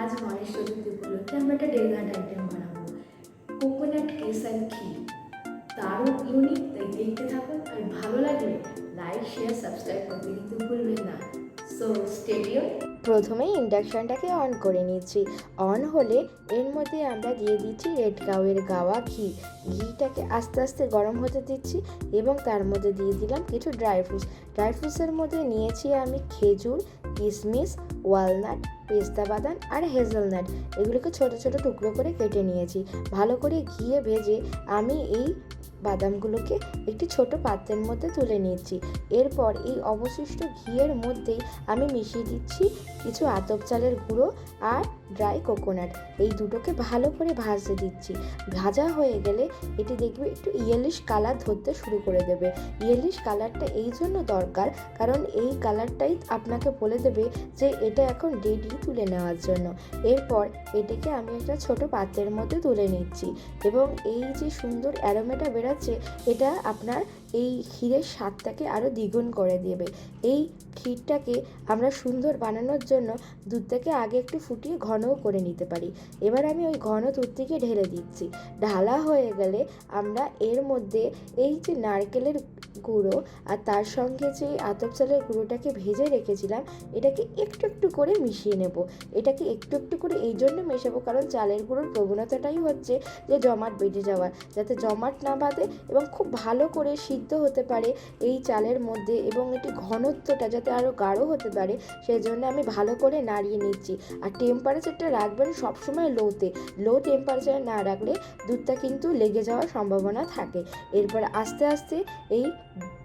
আজ গণেশ চতুর্থী উপলক্ষে আমরা একটা ডেজার্ট আইটেম বানাবো। কোকোনাট কেসার ক্ষীর দারুণ ইউনিক তাই দেখতে থাকুন। আর ভালো লাগলে লাইক শেয়ার সাবস্ক্রাইব করতে কিন্তু ভুলবেন না। সো স্টেডিয়াম প্রথমেই ইন্ডাকশানটাকে অন করে নিচ্ছি। অন হলে এর মধ্যে আমরা দিয়ে দিচ্ছি রেড কাউয়ের গাওয়া ঘি। ঘিটাকে আস্তে আস্তে গরম হতে দিচ্ছি এবং তার মধ্যে দিয়ে দিলাম কিছু ড্রাই ফ্রুটস ড্রাই ফ্রুটসের মধ্যে নিয়েছি আমি খেজুর কিশমিশ ওয়ালনাট পেস্তা বাদাম আর হেজেলনাট। এগুলোকে ছোট ছোট টুকরো করে কেটে নিয়েছি। ভালো করে ঘিয়ে ভেজে আমি এই বাদামগুলোকে একটি ছোট পাত্রের মধ্যে তুলে নিয়েছি এরপর এই অবশিষ্ট ঘিয়ের মধ্যেই আমি মিশিয়ে দিচ্ছি কিছু আতপ চালের গুঁড়ো আর ড্রাই কোকোনাট এই দুটোকে ভালো করে ভাজতে দিচ্ছি। ভাজা হয়ে গেলে এটি দেখবে একটু ইয়েলিশ কালার ধরতে শুরু করে দেবে। ইয়েলিশ কালারটা এই জন্য দরকার, কারণ এই কালারটাই আপনাকে বলে দেবে যে এটা এখন রেডি তুলে নেওয়ার জন্য। এরপর এটিকে আমি একটা ছোট পাত্রের মধ্যে তুলে নিচ্ছি এবং এই যে সুন্দর অ্যারোমেটা বেরাচ্ছে, এটা আপনার এই ক্ষীরের স্বাদটাকে আরও দ্বিগুণ করে দেবে। এই ক্ষীরটাকে আমরা সুন্দর বানানোর জন্য দুধটাকে আগে একটু ফুটিয়ে ঘনও করে নিতে পারি। এবার আমি ওই ঘন দুধটিকে ঢেলে দিচ্ছি। ঢালা হয়ে গেলে আমরা এর মধ্যে এই যে নারকেলের গুঁড়ো আর তার সঙ্গে যে আতপ চালের গুঁড়োটাকে ভেজে রেখেছিলাম, এটাকে একটু একটু করে মিশিয়ে নেব। এটাকে একটু একটু করে এই জন্য মেশাবো, কারণ চালের গুঁড়োর প্রবণতাটাই হচ্ছে যে জমাট বেঁধে যাওয়া, যাতে জমাট না বাঁধে এবং খুব ভালো করে সিদ্ধ হতে পারে এই চালের মধ্যে এবং এটি ঘনত্বটা যাতে আরও গাঢ় হতে পারে সেই জন্য আমি ভালো করে নাড়িয়ে নিচ্ছি। আর টেম্পারেচারটা রাখবেন সবসময় লোতে লো টেম্পারেচার না রাখলে দুধটা কিন্তু লেগে যাওয়ার সম্ভাবনা থাকে। এরপর আস্তে আস্তে এই Mm-hmm.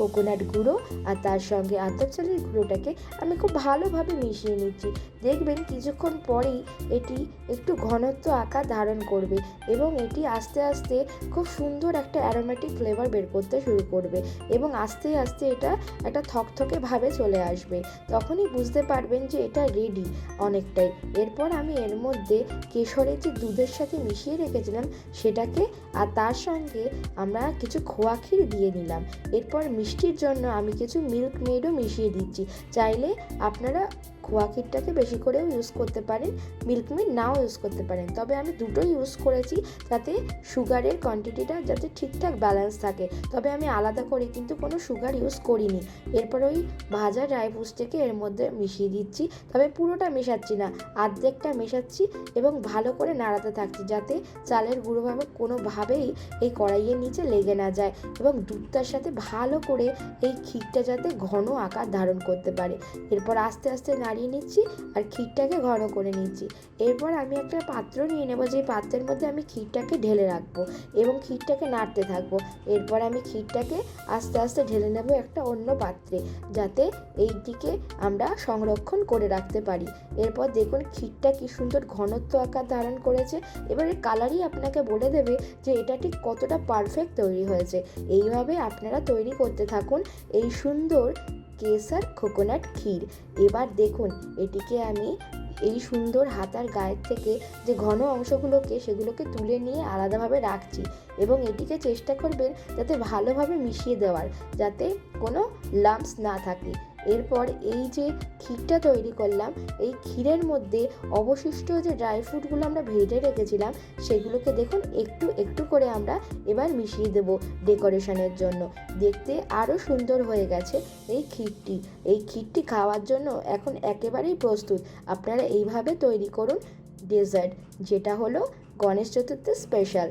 কোকোনাট গুঁড়ো আর তার সঙ্গে আতপ চালের গুঁড়োটাকে আমি খুব ভালোভাবে মিশিয়ে নিচ্ছি। দেখবেন কিছুক্ষণ পরেই এটি একটু ঘনত্ব আকার ধারণ করবে এবং এটি আস্তে আস্তে খুব সুন্দর একটা অ্যারোমেটিক ফ্লেভার বের করতে শুরু করবে এবং আস্তে আস্তে এটা একটা থকথকে ভাবে চলে আসবে। তখনই বুঝতে পারবেন যে এটা রেডি অনেকটাই। এরপর আমি এর মধ্যে কেশরের যে দুধের সাথে মিশিয়ে রেখেছিলাম সেটাকে আর তার সঙ্গে আমরা কিছু খোয়া ক্ষীর দিয়ে নিলাম। এরপর মিষ্টির জন্য আমি কিছু মিল্ক মেডও মিশিয়ে দিচ্ছি। চাইলে আপনারা খোয়া ক্ষীরটাকে বেশি করেও ইউজ করতে পারেন মিল্ক মেড নাও ইউজ করতে পারেন। তবে আমি দুটোই ইউজ করেছি যাতে সুগারের কোয়ান্টিটিটা যাতে ঠিকঠাক ব্যালেন্স থাকে। তবে আমি আলাদা করে কিন্তু কোনো সুগার ইউজ করিনি। এরপর ওই ভাজা ড্রাই ফ্রুটসটাকে এর মধ্যে মিশিয়ে দিচ্ছি। তবে পুরোটা মেশাচ্ছি না, আর্ধেকটা মেশাচ্ছি এবং ভালো করে নাড়াতে থাকছি যাতে চালের গুঁড়োভাবে কোনোভাবেই এই কড়াইয়ের নিচে লেগে না যায় এবং দুধটার সাথে ভালো করে এই ক্ষীরটা যাতে ঘন আকার ধারণ করতে পারে। এরপর আস্তে আস্তে নাড়িয়ে নিচ্ছি আর ক্ষীরটাকে ঘন করে নিচ্ছি। এরপর আমি একটা পাত্র নিয়ে নেব যে পাত্রের মধ্যে আমি ক্ষীরটাকে ঢেলে রাখব এবং ক্ষীরটাকে নাড়তে থাকব। এরপর আমি ক্ষীরটাকে আস্তে আস্তে ঢেলে নেব একটা অন্য পাত্রে, যাতে এইটিকে আমরা সংরক্ষণ করে রাখতে পারি। এরপর দেখুন ক্ষীরটা কি সুন্দর ঘনত্ব আকার ধারণ করেছে। এবার এর কালারই আপনাকে বলে দেবে যে এটা ঠিক কতটা পারফেক্ট তৈরি হয়েছে। এইভাবে আপনারা তৈরি করতে থাকুন। এই সুন্দর কেসার কোকোনাট ক্ষীর। এবার দেখুন, এটিকে আমি এই সুন্দর হাতার গায়ের থেকে যে ঘন অংশগুলোকে, সেগুলোকে তুলে নিয়ে আলাদাভাবে রাখছি এবং এটিকে চেষ্টা করবেন যাতে ভালোভাবে মিশিয়ে দেওয়ার, যাতে কোনো লাম্পস না থাকে। এরপর এই যে ক্ষীরটা তৈরি করলাম, এই ক্ষীরের মধ্যে অবশিষ্ট যে ড্রাই ফ্রুটগুলো আমরা ভেজে রেখেছিলাম, সেগুলোকে দেখুন একটু একটু করে আমরা এবার মিশিয়ে দেব ডেকোরেশনের জন্য। দেখতে আরও সুন্দর হয়ে গেছে এই ক্ষীরটি। এই ক্ষীরটি খাওয়ার জন্য এখন একেবারেই প্রস্তুত। আপনারা এইভাবে তৈরি করুন ডেজার্ট যেটা হলো গণেশ চতুর্থী স্পেশাল